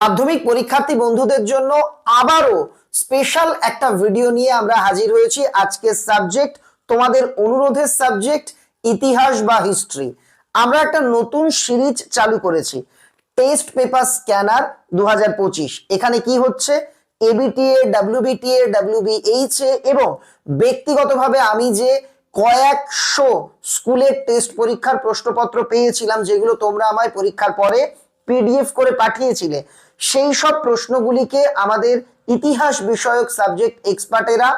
মাধ্যমিক পরীক্ষার্থী বন্ধুদের জন্য আবারও স্পেশাল একটা ভিডিও নিয়ে আমরা হাজির হয়েছি। আজকের সাবজেক্ট তোমাদের অনুরোধের সাবজেক্ট ইতিহাস বা হিস্ট্রি আমরা একটা নতুন সিরিজ চালু করেছি টেস্ট পেপার স্ক্যানার দু এখানে কি হচ্ছে? এবিটিএ ডাব্লিউবিটিএ ডাব্লিউবিএইচ এবং ব্যক্তিগতভাবে আমি যে কয়েকশো স্কুলের টেস্ট পরীক্ষার প্রশ্নপত্র পেয়েছিলাম, যেগুলো তোমরা আমায় পরীক্ষার পরে পিডিএফ করে পাঠিয়েছিলে সেই সব প্রশ্নগুলিকে আমাদের ইতিহাস বিষয়ক সাবজেক্ট এক্সপার্টেরা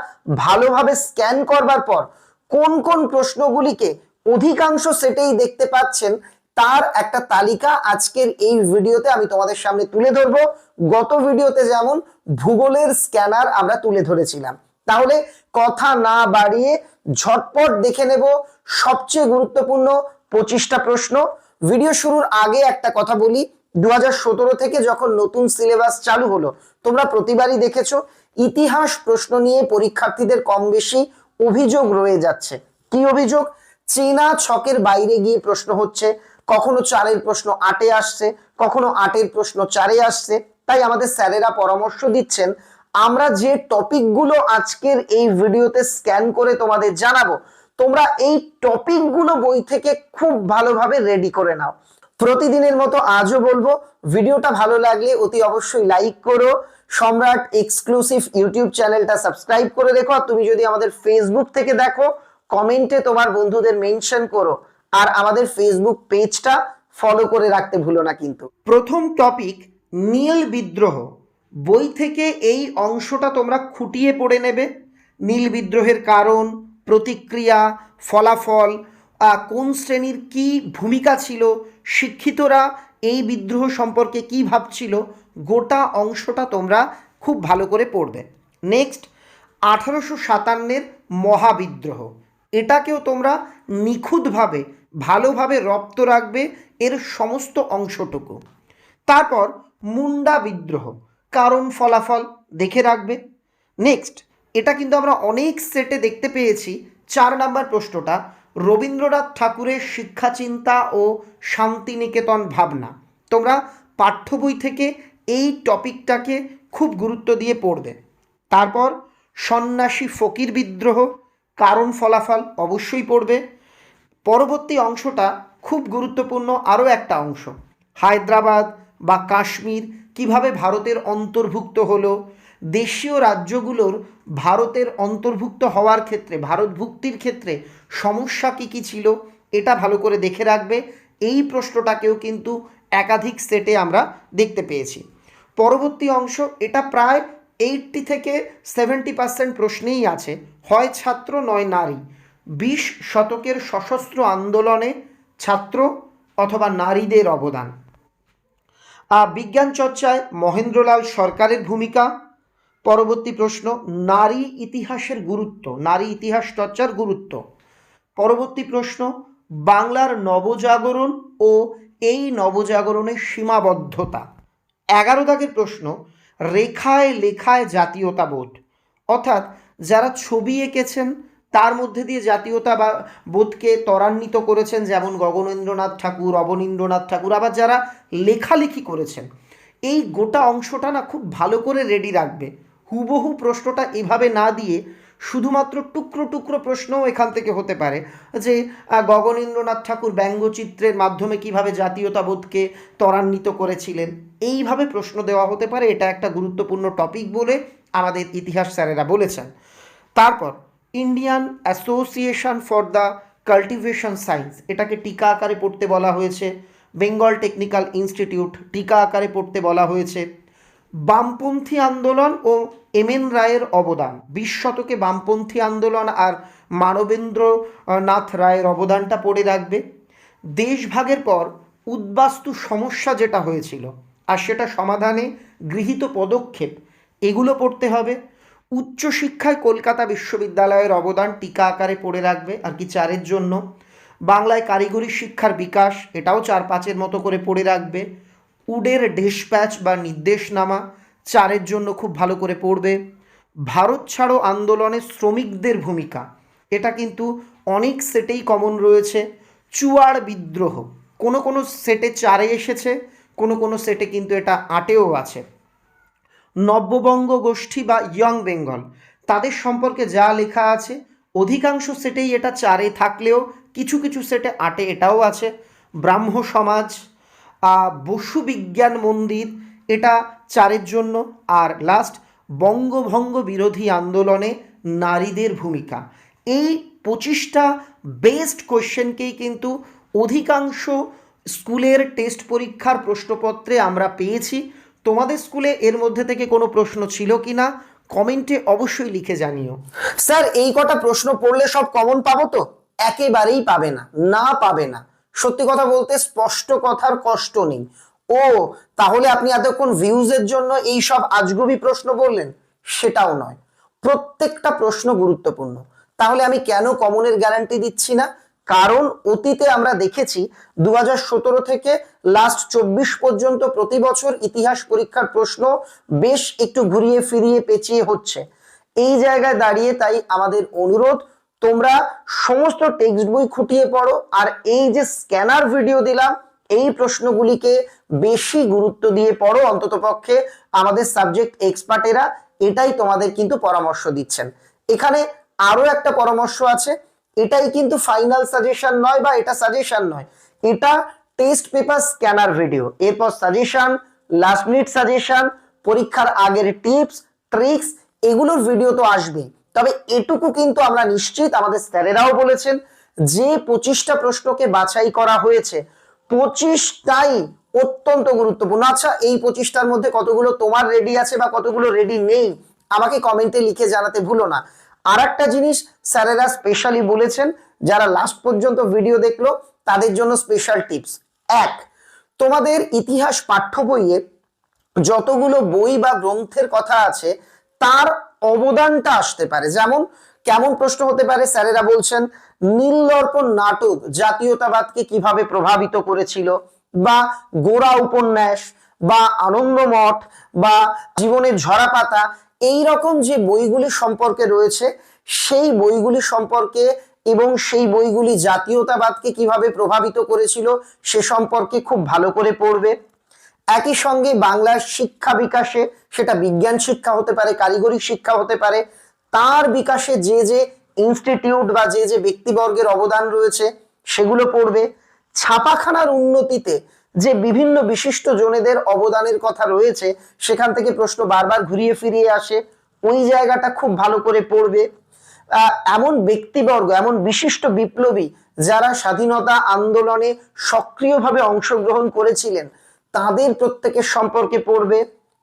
ভালোভাবে স্ক্যান করবার পর কোন কোন প্রশ্নগুলিকে অধিকাংশ সেটেই দেখতে পাচ্ছেন, তার একটা তালিকা আজকের এই ভিডিওতে আমি তোমাদের সামনে তুলে ধরবো। গত ভিডিওতে যেমন ভূগোলের স্ক্যানার আমরা তুলে ধরেছিলাম। তাহলে কথা না বাড়িয়ে ঝটপট দেখে নেব সবচেয়ে গুরুত্বপূর্ণ পঁচিশটা প্রশ্ন। ভিডিও শুরুর আগে একটা কথা বলি দু হাজার সতেরো থেকে যখন নতুন সিলেবাস চালু হলো, তোমরা প্রতিবারই দেখেছ, ইতিহাস প্রশ্ন নিয়ে পরীক্ষার্থীদের কম বেশি অভিযোগ রয়ে যাচ্ছে। কি অভিযোগ? চেনা ছকের বাইরে গিয়ে প্রশ্ন হচ্ছে, কখনো চারের প্রশ্ন আটে আসছে, কখনো আটের প্রশ্ন চারে আসছে। তাই আমাদের স্যারেরা পরামর্শ দিচ্ছেন, আমরা যে টপিকগুলো আজকের এই ভিডিওতে স্ক্যান করে তোমাদের জানাব, তোমরা এই টপিকগুলো বই থেকে খুব ভালোভাবে রেডি করে নাও। প্রতিদিনের মতো আজও বলব, ভিডিওটা ভালো লাগলে অতি অবশ্যই লাইক করো। সম্রাট এক্সক্লুসিভ ইউটিউব চ্যানেলটা সাবস্ক্রাইব করে রেখো। আর তুমি যদি আমাদের ফেসবুক থেকে দেখো কমেন্টে তোমার বন্ধুদের মেনশন করো। আর আমাদের ফেসবুক পেজটা ফলো করে রাখতে ভুলো না কিন্তু। প্রথম টপিক নীল বিদ্রোহ। বই থেকে এই অংশটা তোমরা খুঁটিয়ে পড়ে নেবে। নীল বিদ্রোহের কারণ, প্রতিক্রিয়া, ফলাফল কোন শ্রেণির কি ভূমিকা ছিল? শিক্ষিতরা এই বিদ্রোহ সম্পর্কে কি ভাবছিল? গোটা অংশটা তোমরা খুব ভালো করে পড়বে। নেক্সট আঠারোশো সাতান্নের মহাবিদ্রোহ। এটাকেও তোমরা নিখুঁতভাবে, ভালোভাবে রপ্ত রাখবে এর সমস্ত অংশটুকু। তারপর মুন্ডা বিদ্রোহ, কারণ ফলাফল দেখে রাখবে। নেক্সট এটা কিন্তু আমরা অনেক সেটে দেখতে পেয়েছি। চার নাম্বার প্রশ্নটা রবীন্দ্রনাথ ঠাকুরের শিক্ষা চিন্তা ও শান্তিনিকেতন ভাবনা। তোমরা পাঠ্য বই থেকে এই টপিকটাকে খুব গুরুত্ব দিয়ে পড়বে। তারপর সন্ন্যাসী ফকির বিদ্রোহ, কারণ ফলাফল অবশ্যই পড়বে। পরবর্তী অংশটা খুব গুরুত্বপূর্ণ আরও একটা অংশ। হায়দ্রাবাদ বা কাশ্মীর কীভাবে ভারতের অন্তর্ভুক্ত হলো দেশীয় রাজ্যগুলোর ভারতের অন্তর্ভুক্ত হওয়ার ক্ষেত্রে ভারতভুক্তির ক্ষেত্রে সমস্যা কী কী ছিল, এটা ভালো করে দেখে রাখবে। এই প্রশ্নটাকেও কিন্তু একাধিক সেটে আমরা দেখতে পেয়েছি। পরবর্তী অংশ, এটা প্রায় এইটটি থেকে সেভেন্টি পার্সেন্ট প্রশ্নেই আছে। হয় ছাত্র, নয় নারী। বিশ শতকের সশস্ত্র আন্দোলনে ছাত্র অথবা নারীদের অবদান। বিজ্ঞান চর্চায় মহেন্দ্রলাল সরকারের ভূমিকা পরবর্তী প্রশ্ন, নারী ইতিহাসের গুরুত্ব, নারী ইতিহাস চর্চার গুরুত্ব। পরবর্তী প্রশ্ন, বাংলার নবজাগরণ ও এই নবজাগরণের সীমাবদ্ধতা। এগারো দাগের প্রশ্ন, রেখায় লেখায় জাতীয়তাবোধ। অর্থাৎ যারা ছবি এঁকেছেন, তার মধ্যে দিয়ে জাতীয়তা বা বোধকে ত্বরান্বিত করেছেন, যেমন গগনেন্দ্রনাথ ঠাকুর, অবনীন্দ্রনাথ ঠাকুর, আবার যারা লেখালেখি করেছেন। এই গোটা অংশটা না খুব ভালো করে রেডি রাখবে। হুবহু প্রশ্নটা এভাবে না দিয়ে শুধুমাত্র টুকরো টুকরো প্রশ্নও এখান থেকে হতে পারে। যে গগনেন্দ্রনাথ ঠাকুর ব্যঙ্গচিত্রের মাধ্যমে কীভাবে জাতীয়তাবোধকে ত্বরান্বিত করেছিলেন, এইভাবে প্রশ্ন দেওয়া হতে পারে, এটা একটা গুরুত্বপূর্ণ টপিক বলে আমাদের ইতিহাস স্যারেরা বলেছেন। তারপর, Indian association for the cultivation science, এটাকে টিকা আকারে পড়তে বলা হয়েছে। বেঙ্গল টেকনিক্যাল ইনস্টিটিউট, টিকা আকারে পড়তে বলা হয়েছে। বামপন্থী আন্দোলন ও এম এন রায়ের অবদান, বিশ শতকে বামপন্থী আন্দোলন আর মানবেন্দ্রনাথ রায়ের অবদানটা পড়ে রাখবে। দেশভাগের পর উদ্বাস্তু সমস্যা যেটা হয়েছিল, আর সেটা সমাধানে গৃহীত পদক্ষেপ, এগুলো পড়তে হবে। উচ্চশিক্ষায় কলকাতা বিশ্ববিদ্যালয়ের অবদান টিকা আকারে পড়ে রাখবে, আর কি চারের জন্য। বাংলায় কারিগরি শিক্ষার বিকাশ, এটাও চার পাঁচের মতো করে পড়ে রাখবে। উডের ডেসপ্যাচ বা নির্দেশনামা চারের জন্য খুব ভালো করে পড়বে। ভারত ছাড়ো আন্দোলনে শ্রমিকদের ভূমিকা। এটা কিন্তু অনেক সেটেই কমন রয়েছে। চুয়াড় বিদ্রোহ। কোনো কোনো সেটে চারে এসেছে, কোনো কোনো সেটে কিন্তু এটা আটেও আছে। নব্যবঙ্গ গোষ্ঠী বা ইয়ং বেঙ্গল, তাদের সম্পর্কে যা লেখা আছে, অধিকাংশ সেটেই এটা চারে থাকলেও কিছু কিছু সেটে আটে এটাও আছে। ব্রাহ্ম সমাজ বসু বিজ্ঞান মন্দির এটা চারের জন্য। আর লাস্ট বঙ্গভঙ্গ বিরোধী আন্দোলনে নারীদের ভূমিকা। এই পঁচিশটা বেস্ট কোয়েশ্চেনকেই কিন্তু অধিকাংশ স্কুলের টেস্ট পরীক্ষার প্রশ্নপত্রে আমরা পেয়েছি। তোমাদের স্কুলে এর মধ্যে থেকে কোনো প্রশ্ন ছিল কি না? কমেন্টে অবশ্যই লিখে জানিও। স্যার, এই কটা প্রশ্ন পড়লে সব কমন পাবো তো? একেবারেই পাবে না না পাবে না। সত্যি কথা বলতে স্পষ্ট কথার কষ্ট নেই। ও, তাহলে আপনি এতক্ষণ ভিউজের জন্য এই সব আজগুবি প্রশ্ন বললেন সেটাও নয়। প্রত্যেকটা প্রশ্ন গুরুত্বপূর্ণ। তাহলে আমি কেন কমনের গ্যারান্টি দিচ্ছি না? কারণ অতীতে আমরা দেখেছি দু হাজার সতেরো থেকে লাস্ট চব্বিশ পর্যন্ত প্রতি বছর ইতিহাস পরীক্ষার প্রশ্ন বেশ একটু ঘুরিয়ে ফিরিয়ে পেঁচিয়ে হচ্ছে। এই জায়গায় দাঁড়িয়ে তাই আমাদের অনুরোধ, তোমরা সমস্ত টেক্সট বই খুঁটিয়ে পড়ো। আর এই যে স্ক্যানার ভিডিও দিলাম এই প্রশ্নগুলিকে বেশি গুরুত্ব দিয়ে পড়ো অন্ততপক্ষে আমাদের সাবজেক্ট এক্সপার্টেরা, এটাই তোমাদের কিন্তু পরামর্শ দিচ্ছেন। এখানে আরও একটা পরামর্শ আছে, এটাই কিন্তু ফাইনাল সাজেশন নয় বা এটা সাজেশন নয়, এটা টেস্ট পেপার স্ক্যানার ভিডিও এরপর সাজেশন লাস্ট মিনিট সাজেশন পরীক্ষার আগের টিপস ট্রিক্স এগুলোর ভিডিও তো আসবেই। তবে এটুকু কিন্তু আমরা নিশ্চিত আমাদের স্যারেরাও বলেছেন, যে পঁচিশটা প্রশ্নকে বাছাই করা হয়েছে পঁচিশটাই অত্যন্ত গুরুত্বপূর্ণ। আচ্ছা এই পঁচিশটার মধ্যে কতগুলো তোমার রেডি আছে বা কতগুলো রেডি নেই? আমাকে কমেন্টে লিখে জানাতে ভুলো না। আর একটা জিনিস স্যারেরা স্পেশালি বলেছেন, যারা লাস্ট পর্যন্ত ভিডিও দেখল, তাদের জন্য স্পেশাল টিপস এক, তোমাদের ইতিহাস পাঠ্য বইয়ে যতগুলো বই বা গ্রন্থের কথা আছে, তার অবদানটা আসতে পারে। যেমন, কেমন প্রশ্ন হতে পারে? স্যারেরা বলছেন নীলদর্পণ নাটক জাতীয়তাবাদকে কীভাবে প্রভাবিত করেছিল বা গোড়া উপন্যাস বা আনন্দমঠ বা জীবনের ঝরাপাতা এই রকম যে বইগুলি সম্পর্কে রয়েছে, সেই বইগুলি সম্পর্কে এবং সেই বইগুলি জাতীয়তাবাদকে কীভাবে প্রভাবিত করেছিল সে সম্পর্কে খুব ভালো করে পড়বে। একই সঙ্গে বাংলার শিক্ষা বিকাশে, সেটা বিজ্ঞান শিক্ষা হতে পারে, কারিগরি শিক্ষা হতে পারে, তার বিকাশে যে যে ইনস্টিটিউট বা যে যে ব্যক্তিবর্গের অবদান রয়েছে, সেগুলো পড়বে। ছাপাখানার উন্নতিতে যে বিভিন্ন বিশিষ্ট জনেদের অবদানের কথা রয়েছে, সেখান থেকে প্রশ্ন বারবার ঘুরিয়ে ফিরিয়ে আসে। ওই জায়গাটা খুব ভালো করে পড়বে। এমন ব্যক্তিবর্গ, এমন বিশিষ্ট বিপ্লবী যারা স্বাধীনতা আন্দোলনে সক্রিয়ভাবে অংশগ্রহণ করেছিলেন, তাদের প্রত্যেকের সম্পর্কে পড়বে।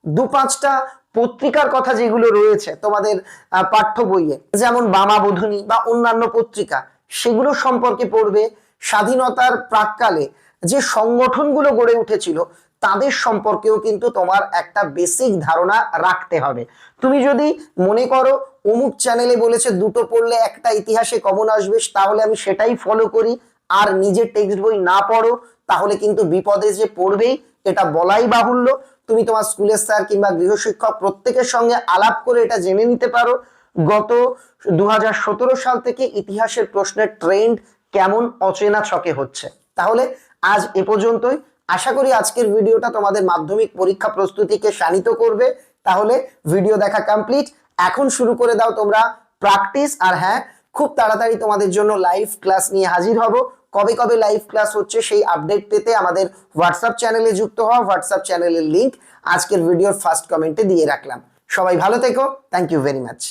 দু পাঁচটা পত্রিকার কথা যেগুলো রয়েছে তোমাদের পাঠ্য বইয়ে, যেমন বামা বোধনী বা অন্যান্য পত্রিকা, সেগুলো সম্পর্কে পড়বে। স্বাধীনতার প্রাককালে যে সংগঠনগুলো গড়ে উঠেছিল, তাদের সম্পর্কেও কিন্তু তোমার একটা বেসিক ধারণা রাখতে হবে। তুমি যদি মনে করো, অমুক চ্যানেলে বলেছে দুটো পড়লে একটা ইতিহাসে কমন আসবে, তাহলে আমি সেটাই ফলো করি। আর নিজের টেক্সট বই না পড়ো, তাহলে কিন্তু বিপদে যে পড়বেই এটা বলাই বাহুল্য। তুমি তোমার স্কুলের স্যার কিংবা গৃহশিক্ষক প্রত্যেকের সঙ্গে আলাপ করে এটা জেনে নিতে পারো। গত দু সাল থেকে ইতিহাসের প্রশ্নের ট্রেন্ড কেমন অচেনা ছকে হচ্ছে। তাহলে আজ এ পর্যন্তই। আশা করি আজকের ভিডিওটা তোমাদের মাধ্যমিক পরীক্ষা প্রস্তুতিকে শানিত করবে। তাহলে ভিডিও দেখা কমপ্লিট এখন শুরু করে দাও তোমরা প্র্যাকটিস আর হ্যাঁ খুব তাড়াতাড়ি তোমাদের জন্য লাইভ ক্লাস নিয়ে হাজির হব। কবে কবে লাইভ ক্লাস হচ্ছে সেই আপডেট পেতে আমাদের হোয়াটসঅ্যাপ চ্যানেলে যুক্ত হওয়া হোয়াটসঅ্যাপ চ্যানেলের লিংক আজকের ভিডিওর ফার্স্ট কমেন্টে দিয়ে রাখলাম। সবাই ভালো থেকো থ্যাংক ইউ ভেরি মাচ